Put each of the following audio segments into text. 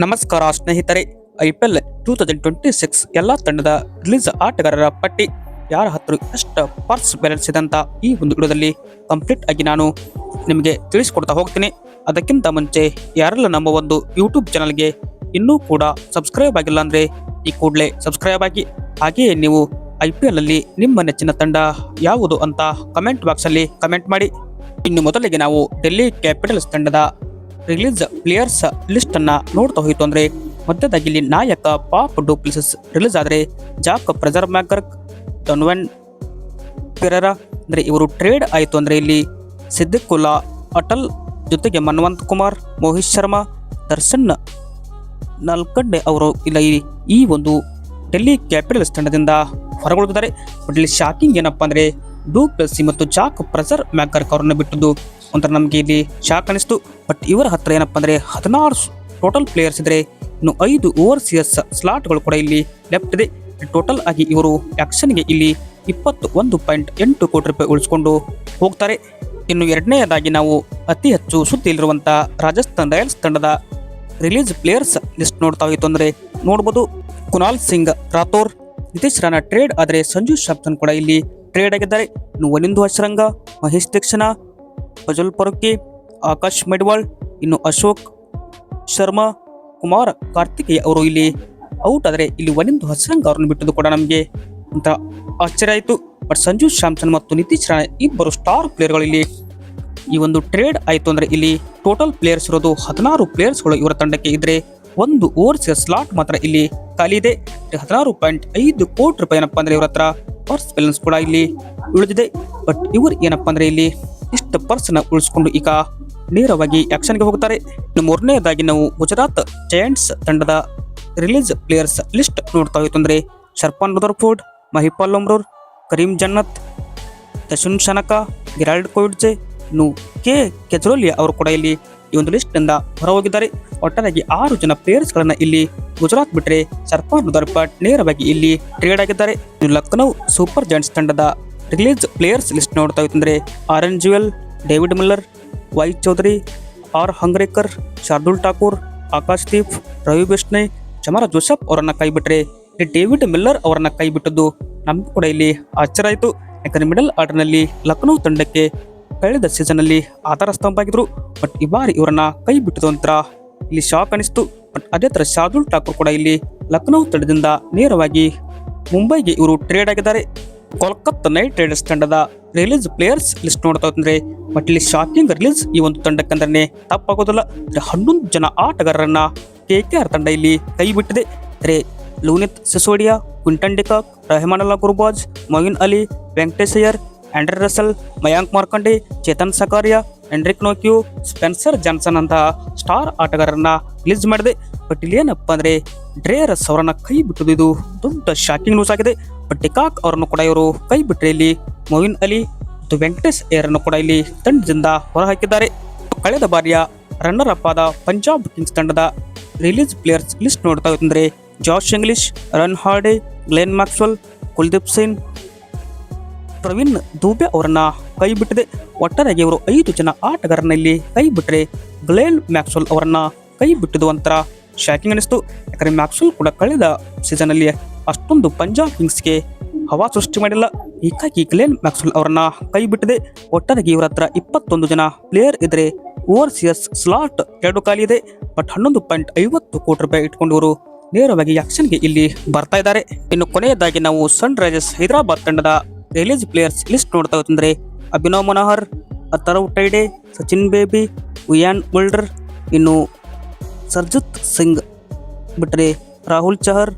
ನಮಸ್ಕಾರ ಸ್ನೇಹಿತರೆ, I P L two thousand twenty six ಎಲ್ಲ ತಂಡದ ರಿಲೀಸ್ ಆಟಗಾರರ ಪಟ್ಟಿ ಯಾರ ಹತ್ರ ಎಷ್ಟು ಪರ್ಸ್ ಬ್ಯಾಲೆನ್ಸ್ ಇದೆ ಅಂತ ಈ ಒಂದು ವಿಡಿಯೋದಲ್ಲಿ ಕಂಪ್ಲೀಟ್ ಆಗಿ ನಾನು ನಿಮಗೆ ತಿಳಿಸ್ಕೊಡ್ತಾ ಹೋಗ್ತೀನಿ. ಅದಕ್ಕಿಂತ ಮುಂಚೆ ಯಾರೆಲ್ಲ ನಮ್ಮ ಒಂದು ಯೂಟ್ಯೂಬ್ ಚಾನಲ್ಗೆ ಇನ್ನೂ ಕೂಡ ಸಬ್ಸ್ಕ್ರೈಬ್ ಆಗಿಲ್ಲ ಅಂದರೆ ಈ ಕೂಡಲೇ ಸಬ್ಸ್ಕ್ರೈಬ್ ಆಗಿ. ಹಾಗೆಯೇ ನೀವು ಐ ಪಿ ಎಲ್ ನಿಮ್ಮ ನೆಚ್ಚಿನ ತಂಡ ಯಾವುದು ಅಂತ ಕಮೆಂಟ್ ಬಾಕ್ಸ್ ಅಲ್ಲಿ ಕಮೆಂಟ್ ಮಾಡಿ. ಇನ್ನು ಮೊದಲಿಗೆ ನಾವು ಡೆಲ್ಲಿ ಕ್ಯಾಪಿಟಲ್ಸ್ ತಂಡದ ರಿಲೀಸ್ ಪ್ಲೇಯರ್ಸ್ ಲಿಸ್ಟ್ ಅನ್ನ ನೋಡ್ತಾ ಹೋಯಿತು ಅಂದ್ರೆ ಮಧ್ಯದಾಗಿ ಇಲ್ಲಿ ನಾಯಕ ಪಾಪ್ ಡೂಪ್ಲಿಸಸ್ ರಿಲೀಸ್ ಆದರೆ Jake Fraser McGurk Donovan Ferreira ಅಂದ್ರೆ ಇವರು ಟ್ರೇಡ್ ಆಯಿತು ಅಂದ್ರೆ ಇಲ್ಲಿ ಸಿದ್ದಿಕುಲಾ, ಅಟಲ್ ಜೊತೆಗೆ ಮನ್ವಂತ್ ಕುಮಾರ್, ಮೋಹಿತ್ ಶರ್ಮಾ, ದರ್ಶನ್ ನಲ್ಕಂಡೆ ಅವರು ಇಲ್ಲ ಈ- ಒಂದು ಡೆಲ್ಲಿ ಕ್ಯಾಪಿಟಲ್ಸ್ ತಂಡದಿಂದ ಹೊರಗುಳಿದಿದ್ದಾರೆ. ಬಟ್ ಇಲ್ಲಿ ಶಾಕಿಂಗ್ ಏನಪ್ಪಾ ಅಂದ್ರೆ ಡೂ ಮತ್ತು ಜಾಕ್ ಪ್ರೆಸರ್ ಮ್ಯಾಕರ್ಕ್ ಅವರನ್ನು ಬಿಟ್ಟದ್ದು ಒಂಥರ ನಮಗೆ ಇಲ್ಲಿ ಶಾಕ್ ಅನಿಸ್ತು. ಬಟ್ ಇವರ ಹತ್ರ ಏನಪ್ಪ ಅಂದರೆ ಹದಿನಾರು ಟೋಟಲ್ ಪ್ಲೇಯರ್ಸ್ ಇದ್ದರೆ ಇನ್ನು ಐದು ಓವರ್ಸಿಯಸ್ ಸ್ಲಾಟ್ಗಳು ಕೂಡ ಇಲ್ಲಿ ಲೆಫ್ಟ್ ಇದೆ. ಟೋಟಲ್ ಆಗಿ ಇವರು ಆ್ಯಕ್ಷನ್ಗೆ ಇಲ್ಲಿ ಇಪ್ಪತ್ತು ಒಂದು ಪಾಯಿಂಟ್ ಎಂಟು ಕೋಟಿ ರೂಪಾಯಿ ಉಳಿಸ್ಕೊಂಡು ಹೋಗ್ತಾರೆ. ಇನ್ನು ಎರಡನೆಯದಾಗಿ ನಾವು ಅತಿ ಹೆಚ್ಚು ಸುದ್ದಿಯಲ್ಲಿರುವಂಥ ರಾಜಸ್ಥಾನ್ ರಾಯಲ್ಸ್ ತಂಡದ ರಿಲೀಸ್ ಪ್ಲೇಯರ್ಸ್ ಲಿಸ್ಟ್ ನೋಡ್ತಾ ಹೋಯಿತು ಅಂದರೆ ನೋಡ್ಬೋದು ಕುನಾಲ್ ಸಿಂಗ್, ರಾಥೋರ್, ನಿತೀಶ್ ರಾಣಾ ಟ್ರೇಡ್ ಆದರೆ ಸಂಜು ಶಾಪ್ಸನ್ ಕೂಡ ಇಲ್ಲಿ ಟ್ರೇಡ್ ಆಗಿದ್ದಾರೆ. ಇನ್ನು ವನಿಂದು ಅಶ್ರಂಗ, ಮಹೇಶ್ ದೀಕ್ಷಣ ಫಜಲ್ ಪರಕ್ಕಿ ಆಕಾಶ್ ಮೆಡ್ವಾಳ್, ಇನ್ನು ಅಶೋಕ್ ಶರ್ಮಾ, ಕುಮಾರ್ ಕಾರ್ತಿಕೇಯ ಅವರು ಇಲ್ಲಿ ಔಟ್ ಆದರೆ ಇಲ್ಲಿ ಒಂದೊಂದು ಹಸಂಗ್ ಅವರನ್ನು ಬಿಟ್ಟದ್ದು ಕೂಡ ನಮಗೆ ಅಂತ ಆಶ್ಚರ್ಯ ಆಯಿತು. ಬಟ್ ಸಂಜು ಶಾಮ್ಸನ್ ಮತ್ತು ನಿತೀಶ್ ರಾಣೆ ಇಬ್ಬರು ಸ್ಟಾರ್ ಪ್ಲೇಯರ್ಗಳು ಇಲ್ಲಿ ಈ ಒಂದು ಟ್ರೇಡ್ ಆಯಿತು ಅಂದರೆ ಇಲ್ಲಿ ಟೋಟಲ್ ಪ್ಲೇಯರ್ಸ್ ಇರೋದು ಹದಿನಾರು ಪ್ಲೇಯರ್ಸ್ಗಳು ಇವರ ತಂಡಕ್ಕೆ ಇದ್ರೆ ಒಂದು ಓವರ್ಸ್ ಸ್ಲಾಟ್ ಮಾತ್ರ ಇಲ್ಲಿ ಖಾಲಿ ಇದೆ. ಹದಿನಾರು ಪಾಯಿಂಟ್ ಐದು ಕೋಟಿ ರೂಪಾಯಿ ಏನಪ್ಪ ಅಂದ್ರೆ ಇವರ ಹತ್ರ ಪರ್ಸ್ ಬ್ಯಾಲೆನ್ಸ್ ಕೂಡ ಇಲ್ಲಿ ಉಳಿದಿದೆ. ಬಟ್ ಇವರು ಏನಪ್ಪ ಅಂದ್ರೆ ಇಲ್ಲಿ ಇಷ್ಟು ಪರ್ಸನ್ನ ಉಳಿಸಿಕೊಂಡು ಈಗ ನೇರವಾಗಿ ಆಕ್ಷನ್ಗೆ ಹೋಗುತ್ತಾರೆ. ಇನ್ನು ಮೂರನೇದಾಗಿ ನಾವು ಗುಜರಾತ್ ಜಯಂಟ್ಸ್ ತಂಡದ ರಿಲೀಸ್ ಪ್ಲೇಯರ್ಸ್ ಲಿಸ್ಟ್ ನೋಡ್ತಾ ಹೋಯ್ತು ಅಂದ್ರೆ Sherfane Rutherford, Mahipal Lomror Karim Janat Dasun Shanaka, Gerald Coetzee ಇನ್ನು ಕೆ ಕೆಜ್ರೋಲಿಯಾ ಅವರು ಕೂಡ ಇಲ್ಲಿ ಈ ಒಂದು ಲಿಸ್ಟ್ನಿಂದ ಹೊರಹೋಗಿದ್ದಾರೆ. ಒಟ್ಟಾರೆಯಾಗಿ ಆರು ಜನ ಪ್ಲೇಯರ್ಸ್ಗಳನ್ನು ಇಲ್ಲಿ ಗುಜರಾತ್ ಬಿಟ್ಟರೆ ಸರ್ಪಾನ್ ರುದರ್ಪಟ್ ನೇರವಾಗಿ ಇಲ್ಲಿ ಟ್ರೇಡ್ ಆಗಿದ್ದಾರೆ. ಇನ್ನು ಲಕ್ನೌ ಸೂಪರ್ ಜಾಯಿಂಟ್ಸ್ ತಂಡದ ರಿಲೀಸ್ ಪ್ಲೇಯರ್ಸ್ ಲಿಸ್ಟ್ ನೋಡ್ತಾ ಇತ್ತಂದರೆ Aryan Juyal, David Miller, Y Chaudhary, R Hangargekar, Shardul Thakur, Akash Deep, Ravi Bishnoi Shamar Joseph ಅವರನ್ನು ಕೈ ಬಿಟ್ಟರೆ ಡೇವಿಡ್ ಮಿಲ್ಲರ್ ಅವರನ್ನು ಕೈ ಬಿಟ್ಟದ್ದು ನಮಗೂ ಕೂಡ ಇಲ್ಲಿ ಆಶ್ಚರ್ಯ ಆಯಿತು. ಯಾಕಂದ್ರೆ ಮಿಡಲ್ ಆರ್ಡರ್ನಲ್ಲಿ ಲಕ್ನೋ ತಂಡಕ್ಕೆ ಕಳೆದ ಸೀಸನ್ ಅಲ್ಲಿ ಆಧಾರ ಸ್ತಂಭ ಆಗಿದ್ರು. ಬಟ್ ಈ ಬಾರಿ ಇವರನ್ನ ಕೈ ಬಿಟ್ಟದು ನಂತರ ಇಲ್ಲಿ ಶಾಕ್ ಅನಿಸ್ತು. ಬಟ್ ಅದೇ ಥರ ಶಾರ್ದುಲ್ ಠಾಕೂರ್ ಕೂಡ ಇಲ್ಲಿ ಲಕ್ನೋ ತಂಡದಿಂದ ನೇರವಾಗಿ ಮುಂಬೈಗೆ ಇವರು ಟ್ರೇಡ್ ಆಗಿದ್ದಾರೆ. ಕೋಲ್ಕತ್ತಾ ನೈಟ್ ರೈಡರ್ಸ್ ತಂಡದ ರಿಲೀಸ್ ಪ್ಲೇಯರ್ಸ್ ಲಿಸ್ಟ್ ನೋಡ್ತಾ ಹೋದ್ರೆ ಇಲ್ಲಿ ಶಾಕಿಂಗ್ ರಿಲೀಸ್ ಈ ಒಂದು ತಂಡಕ್ಕಂದ್ರೆ ತಪ್ಪಾಗೋದಿಲ್ಲ. ಹನ್ನೊಂದು ಜನ ಆಟಗಾರರನ್ನ ಕೆ ಕೆ ಆರ್ ತಂಡ ಇಲ್ಲಿ ಕೈ ಬಿಟ್ಟಿದೆ. ಅಂದ್ರೆ Luvnith Sisodia, Quinton de Kock, Rahmanullah Gurbaz, Moeen Ali Venkatesh Iyer Andre Russell Mayank Markande, Chetan Sakariya Anrich ನೋಕ್ಯೂ, Spencer Johnson ಅಂತಹ ಸ್ಟಾರ್ ಆಟಗಾರರನ್ನ ರಿಲೀಸ್ ಮಾಡಿದೆ. ಬಟ್ ಇಲ್ಲಿ ಏನಪ್ಪ ಅಂದ್ರೆ ಡ್ರೇರಸ್ ಅವರನ್ನ ಕೈ ಬಿಟ್ಟುದು ಇದು ದೊಡ್ಡ ಶಾಕಿಂಗ್ ನ್ಯೂಸ್ ಆಗಿದೆ. ಬಟ್ ಅವರನ್ನು ಕೂಡ ಇವರು ಕೈ ಬಿಟ್ಟರೆ ಇಲ್ಲಿ ಮೊಯಿನ್ ಅಲಿ ಮತ್ತು ವೆಂಕಟೇಶ್ ಅಯ್ಯರನ್ನು ಕೂಡ ಇಲ್ಲಿ ತಂಡದಿಂದ ಹೊರಹಾಕಿದ್ದಾರೆ. ಕಳೆದ ಬಾರಿಯ ರನ್ನರ್ ಅಪ್ ಆದ ಪಂಜಾಬ್ ಕಿಂಗ್ಸ್ ತಂಡದ ರಿಲೀಸ್ ಪ್ಲೇಯರ್ಸ್ ಲಿಸ್ಟ್ ನೋಡ್ತಾ ಅಂದರೆ George Inglis Aaron Hardie, Glenn Maxwell, Kuldeep Singh Praveen Dubey ಅವರನ್ನ ಕೈ ಬಿಟ್ಟಿದೆ. ಒಟ್ಟಾರೆಯಾಗಿ ಇವರು ಐದು ಜನ ಆಟಗಾರನಲ್ಲಿ ಕೈ ಬಿಟ್ಟರೆ ಗ್ಲೇನ್ ಮ್ಯಾಕ್ಸ್ವೆಲ್ ಅವರನ್ನ ಕೈ ಬಿಟ್ಟಿದ್ದು ಒಂಥರ ಶಾಕಿಂಗ್ ಅನಿಸ್ತು. ಯಾಕಂದ್ರೆ ಮ್ಯಾಕ್ಸ್ವೆಲ್ ಕೂಡ ಕಳೆದ ಸೀಸನ್ ಅಲ್ಲಿ ಅಷ್ಟೊಂದು ಪಂಜಾಬ್ ಕಿಂಗ್ಸ್ಗೆ ಹವಾ ಸೃಷ್ಟಿ ಮಾಡಿಲ್ಲ. ಹೀಗಾಗಿ ಗ್ಲೇನ್ ಮ್ಯಾಕ್ಸ್ವೆಲ್ ಅವರನ್ನ ಕೈ ಬಿಟ್ಟಿದೆ. ಒಟ್ಟಾರೆ ಇವರ ಹತ್ರ ಇಪ್ಪತ್ತೊಂದು ಜನ ಪ್ಲೇಯರ್ ಇದ್ರೆ ಓವರ್ಸಿಯಸ್ ಸ್ಲಾಟ್ ಎರಡು ಖಾಲಿ ಇದೆ. ಬಟ್ ಹನ್ನೊಂದು ಪಾಯಿಂಟ್ ಐವತ್ತು ಕೋಟಿ ರೂಪಾಯಿ ಇಟ್ಕೊಂಡು ಇವರು ನೇರವಾಗಿ ಆಕ್ಷನ್ಗೆ ಇಲ್ಲಿ ಬರ್ತಾ ಇದ್ದಾರೆ. ಇನ್ನು ಕೊನೆಯದಾಗಿ ನಾವು ಸನ್ ರೈಸರ್ಸ್ ಹೈದರಾಬಾದ್ ತಂಡದ ರಿಲೀಸ್ ಪ್ಲೇಯರ್ಸ್ ಲಿಸ್ಟ್ ನೋಡ್ತಾ ಹೋದ್ರೆ ಅಭಿನವ್ ಮನೋಹರ್ ಅತರವ್ ಟೈಡೆ ಸಚಿನ್ ಬೇಬಿ, ಉಯಾನ್ ಮುಲ್ಡರ್, ಇನ್ನು ಸರ್ಜುತ್ ಸಿಂಗ್ ಬಿಟ್ಟರೆ ರಾಹುಲ್ ಚಹರ್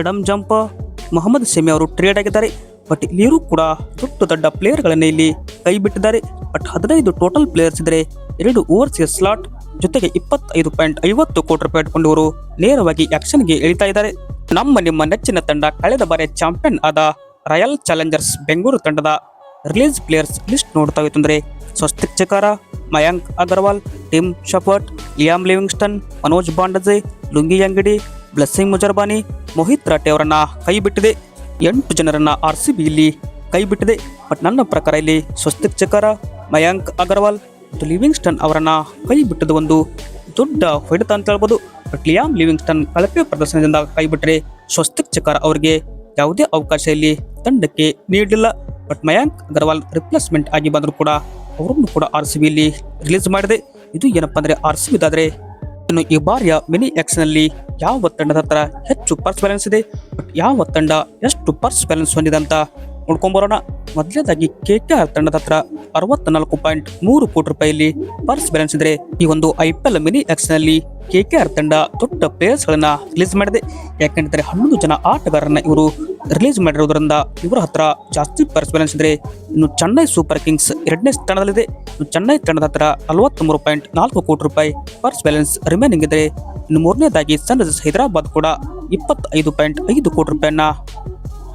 ಅಡಮ್ ಜಂಪ, ಮೊಹಮ್ಮದ್ ಶಮಿ ಅವರು ಟ್ರೇಡ್ ಆಗಿದ್ದಾರೆ. ಬಟ್ ಇಲ್ಲಿಯೂ ಕೂಡ ದೊಡ್ಡ ದೊಡ್ಡ ಪ್ಲೇಯರ್ಗಳನ್ನು ಇಲ್ಲಿ ಕೈ ಬಿಟ್ಟಿದ್ದಾರೆ. ಬಟ್ ಹದಿನೈದು ಟೋಟಲ್ ಪ್ಲೇಯರ್ಸ್ ಇದ್ದರೆ ಎರಡು ಓವರ್ಸಿಯ ಸ್ಲಾಟ್ ಜೊತೆಗೆ ಇಪ್ಪತ್ತೈದು ಪಾಯಿಂಟ್ ಐವತ್ತು ಕೋಟಿ ರೂಪಾಯಿ ಇಟ್ಕೊಂಡವರು ನೇರವಾಗಿ ಆಕ್ಷನ್ಗೆ ಇಳಿತಾ ಇದ್ದಾರೆ. ನಮ್ಮ ನಿಮ್ಮ ನೆಚ್ಚಿನ ತಂಡ ಕಳೆದ ಬಾರಿ ಚಾಂಪಿಯನ್ ಆದ ರಾಯಲ್ ಚಾಲೆಂಜರ್ಸ್ ಬೆಂಗಳೂರು ತಂಡದ ರಿಲೀಸ್ ಪ್ಲೇಯರ್ಸ್ ಲಿಸ್ಟ್ ನೋಡ್ತಾ ಹೋಯ್ತು ಅಂದ್ರೆ Swastik Chikara, Mayank Agarwal, Tim Seifert, Liam Livingstone, Manoj Bhandage, Lungi Ngidi Blessing Muzarabani Mohit ರಾಟೆ ಅವರನ್ನ ಕೈ ಬಿಟ್ಟಿದೆ ಎಂಟು ಜನರನ್ನ ಆರ್ ಸಿ ಬಿ ಇಲ್ಲಿ ಕೈ ಬಿಟ್ಟಿದೆ ಬಟ್ ನನ್ನ ಪ್ರಕಾರ ಇಲ್ಲಿ ಸ್ವಸ್ತಿಕ್ ಚಕಾರ, ಮಯಾಂಕ್ ಅಗರ್ವಾಲ್ ಮತ್ತು ಲಿವಿಂಗ್ಸ್ಟನ್ ಅವರನ್ನ ಕೈ ಬಿಟ್ಟದ ಒಂದು ದೊಡ್ಡ ಹೊಡೆತ ಅಂತ ಹೇಳ್ಬೋದು. ಬಟ್ ಲಿಯಾಮ್ ಲಿವಿಂಗ್ಸ್ಟನ್ ಕಳಪೆ ಪ್ರದರ್ಶನದಿಂದ ಕೈಬಿಟ್ಟರೆ ಸ್ವಸ್ತಿಕ್ ಚಕಾರ ಅವರಿಗೆ ಯಾವುದೇ ಅವಕಾಶ ಇಲ್ಲಿ ತಂಡಕ್ಕೆ ನೀಡಲಿಲ್ಲ. ಬಟ್ ಮಯಾಂಕ್ ಅಗರ್ವಾಲ್ ರಿಪ್ಲೇಸ್ಮೆಂಟ್ ಆಗಿ ಬಂದರೂ ಕೂಡ ಅವರನ್ನು ಕೂಡ ಆರ್ ಸಿ ಬಿಯಲ್ಲಿ ರಿಲೀಸ್ ಮಾಡಿದೆ. ಇದು ಏನಪ್ಪ ಅಂದರೆ ಆರ್ ಸಿ ಬಿದಾದ್ರೆ ಇನ್ನು ಈ ಬಾರಿಯ ಮಿನಿ ಎಕ್ಸ್ನಲ್ಲಿ ಯಾವ ತಂಡದ ಹತ್ರ ಹೆಚ್ಚು ಪರ್ಸ್ ಬ್ಯಾಲೆನ್ಸ್ ಇದೆ? ಯಾವ ತಂಡ ಎಷ್ಟು ಪರ್ಸ್ ಬ್ಯಾಲೆನ್ಸ್ ಹೊಂದಿದೆ ಅಂತ ನೋಡ್ಕೊಂಬರೋಣ ಮೊದಲನೇದಾಗಿ ಕೆ ಕೆ ಆರ್ ತಂಡದ ಹತ್ರ ಅರವತ್ನಾಲ್ಕು ಪಾಯಿಂಟ್ ಮೂರು ಕೋಟಿ ರೂಪಾಯಿಯಲ್ಲಿ ಪರ್ಸ್ ಬ್ಯಾಲೆನ್ಸ್ ಇದ್ರೆ ಈ ಒಂದು ಐ ಪಿ ಎಲ್ ಮಿನಿ ಎಕ್ಸ್ನಲ್ಲಿ ಕೆ ಕೆ ಆರ್ ತಂಡ ದೊಡ್ಡ ಪ್ಲೇಯರ್ಸ್ ಗಳನ್ನ ರಿಲೀಸ್ ಮಾಡಿದೆ. ಯಾಕಂದ್ರೆ ಹನ್ನೊಂದು ಜನ ಆಟಗಾರರನ್ನ ಇವರು ರಿಲೀಸ್ ಮಾಡಿರೋದ್ರಿಂದ ಇವರ ಹತ್ರ ಜಾಸ್ತಿ ಪರ್ಸ್ ಬ್ಯಾಲೆನ್ಸ್ ಇದ್ರೆ ಇನ್ನು ಚೆನ್ನೈ ಸೂಪರ್ ಕಿಂಗ್ಸ್ ಎರಡನೇ ಸ್ಥಾನದಲ್ಲಿದೆ. ಚೆನ್ನೈ ತಂಡದ ಹತ್ರ ನಲವತ್ತ್ಮೂರು ಪಾಯಿಂಟ್ ನಾಲ್ಕು ಕೋಟಿ ರೂಪಾಯಿ ಪರ್ಸ್ ಬ್ಯಾಲೆನ್ಸ್ ರಿಮೈನಿಂಗ್ ಇದ್ರೆ ಇನ್ನು ಮೂರನೇದಾಗಿ ಸನ್ರೈಸರ್ಸ್ ಹೈದರಾಬಾದ್ ಕೂಡ ಇಪ್ಪತ್ತೈದು ಪಾಯಿಂಟ್ ಐದು ಕೋಟಿ ರೂಪಾಯಿಯನ್ನ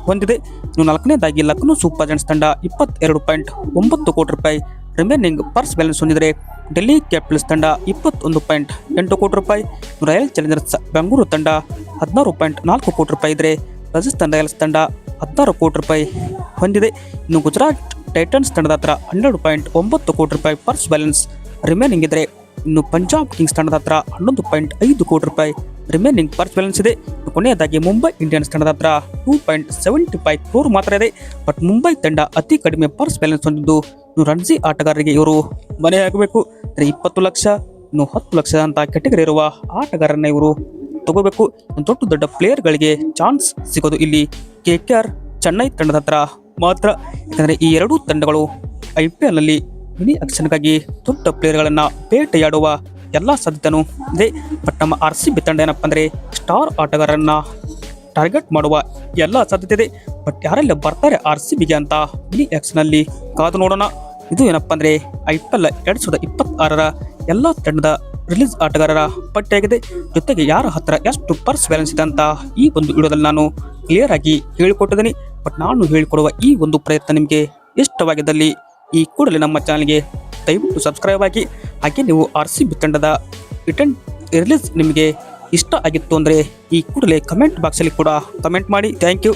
ಹೊಂದಿದೆ. ಇನ್ನು ನಾಲ್ಕನೇದಾಗಿ ಲಕ್ನೋ ಸೂಪರ್ ಜೈಂಟ್ಸ್ ತಂಡ ಇಪ್ಪತ್ತೆರಡು ಪಾಯಿಂಟ್ ಒಂಬತ್ತು ಕೋಟಿ ರೂಪಾಯಿ ರಿಮೈನಿಂಗ್ ಪರ್ಸ್ ಬ್ಯಾಲೆನ್ಸ್ ಹೊಂದಿದರೆ ಡೆಲ್ಲಿ ಕ್ಯಾಪಿಟಲ್ಸ್ ತಂಡ ಇಪ್ಪತ್ತೊಂದು ಪಾಯಿಂಟ್ ಎಂಟು ಕೋಟಿ ರೂಪಾಯಿ. ರಾಯಲ್ ಚಾಲೆಂಜರ್ಸ್ ಬೆಂಗಳೂರು ತಂಡ ಹದಿನಾರು ಪಾಯಿಂಟ್ ನಾಲ್ಕು ಕೋಟಿ ರೂಪಾಯಿ ಇದ್ದರೆ ರಾಜಸ್ಥಾನ್ ರಾಯಲ್ಸ್ ತಂಡ ಹದಿನಾರು ಕೋಟಿ ರೂಪಾಯಿ ಹೊಂದಿದೆ. ಇನ್ನು ಗುಜರಾತ್ ಟೈಟನ್ಸ್ ತಂಡದ ಹತ್ರ ಹನ್ನೆರಡು ಪಾಯಿಂಟ್ ಒಂಬತ್ತು ಕೋಟಿ ರೂಪಾಯಿ ಪರ್ಸ್ ಬ್ಯಾಲೆನ್ಸ್ ರಿಮೈನಿಂಗ್ ಇದ್ದರೆ ಇನ್ನು ಪಂಜಾಬ್ ಕಿಂಗ್ಸ್ ತಂಡದ ಹತ್ರ ಹನ್ನೊಂದು ಪಾಯಿಂಟ್ ಐದು ಕೋಟಿ ರೂಪಾಯಿ ರಿಮೈನಿಂಗ್ ಪರ್ಸ್ ಬ್ಯಾಲೆನ್ಸ್ ಇದೆ. ಕೊನೆಯದಾಗಿ ಮುಂಬೈ ಇಂಡಿಯನ್ಸ್ ತಂಡದ ಹತ್ರ two point seventy five crore ಮಾತ್ರ ಇದೆ. ಬಟ್ ಮುಂಬೈ ತಂಡ ಅತಿ ಕಡಿಮೆ ಪರ್ಸ್ ಬ್ಯಾಲೆನ್ಸ್ ಹೊಂದಿದ್ದು ಇನ್ನು ರಣಜಿ ಆಟಗಾರರಿಗೆ ಇವರು ಮನೆ ಹಾಕಬೇಕು. ಅಂದರೆ ಇಪ್ಪತ್ತು ಲಕ್ಷ, ಇನ್ನು ಹತ್ತು ಲಕ್ಷ ಅಂತ ಕೆಟಗರಿ ಇರುವ ಆಟಗಾರರನ್ನ ಇವರು ತಗೋಬೇಕು. ದೊಡ್ಡ ದೊಡ್ಡ ಪ್ಲೇಯರ್ಗಳಿಗೆ ಚಾನ್ಸ್ ಸಿಗೋದು ಇಲ್ಲಿ ಕೆ ಕೆ ಆರ್ ಚೆನ್ನೈ ತಂಡದ ಹತ್ರ ಮಾತ್ರ. ಯಾಕಂದರೆ ಈ ಎರಡೂ ತಂಡಗಳು ಐ ಪಿ ಎಲ್ನಲ್ಲಿ ಮಿನಿ ಆಕ್ಷನ್ಗಾಗಿ ದೊಡ್ಡ ಪ್ಲೇಯರ್ಗಳನ್ನು ಬೇಟೆಯಾಡುವ ಎಲ್ಲ ಸಾಧ್ಯತೆಯೂ ಇದೆ. ಬಟ್ ನಮ್ಮ ಆರ್ ಸಿ ಬಿ ತಂಡ ಏನಪ್ಪ ಅಂದರೆ ಸ್ಟಾರ್ ಆಟಗಾರರನ್ನು ಟಾರ್ಗೆಟ್ ಮಾಡುವ ಎಲ್ಲ ಸಾಧ್ಯತೆ ಇದೆ. ಬಟ್ ಯಾರೆಲ್ಲ ಬರ್ತಾರೆ ಆರ್ ಸಿ ಬಿಗೆ ಅಂತ ಮಿನಿ ಆಕ್ಷನಲ್ಲಿ ಕಾದು ನೋಡೋಣ. ಇದು ಏನಪ್ಪ ಅಂದರೆ ಐ ಪಿ ಎಲ್ ಎರಡು ಸಾವಿರದ ಇಪ್ಪತ್ತಾರರ ಎಲ್ಲ ತಂಡದ ರಿಲೀಸ್ ಆಟಗಾರರ ಪಟ್ಟಿಯಾಗಿದೆ. ಜೊತೆಗೆ ಯಾರ ಹತ್ರ ಎಷ್ಟು ಪರ್ಸ್ ಬ್ಯಾಲೆನ್ಸ್ ಇದೆ ಅಂತ ಈ ಒಂದು ವಿಡಿಯೋದಲ್ಲಿ ನಾನು ಕ್ಲಿಯರ್ ಆಗಿ ಹೇಳಿಕೊಟ್ಟಿದ್ದೀನಿ. ಬಟ್ ನಾನು ಹೇಳಿಕೊಡುವ ಈ ಒಂದು ಪ್ರಯತ್ನ ನಿಮಗೆ ಇಷ್ಟವಾಗಿದ್ದಲ್ಲಿ ಈ ಕೂಡಲೇ ನಮ್ಮ ಚಾನಲ್ಗೆ ದಯವಿಟ್ಟು ಸಬ್ಸ್ಕ್ರೈಬ್ ಆಗಿ, ಹಾಗೆ ನೀವು ಆರ್ ಸಿ ಬಿ ತಂಡದ ರಿಟರ್ನ್ ರಿಲೀಸ್ ನಿಮಗೆ ಇಷ್ಟ ಆಗಿತ್ತು ಅಂದರೆ ಈ ಕೂಡಲೇ ಕಮೆಂಟ್ ಬಾಕ್ಸಲ್ಲಿ ಕೂಡ ಕಮೆಂಟ್ ಮಾಡಿ. Thank you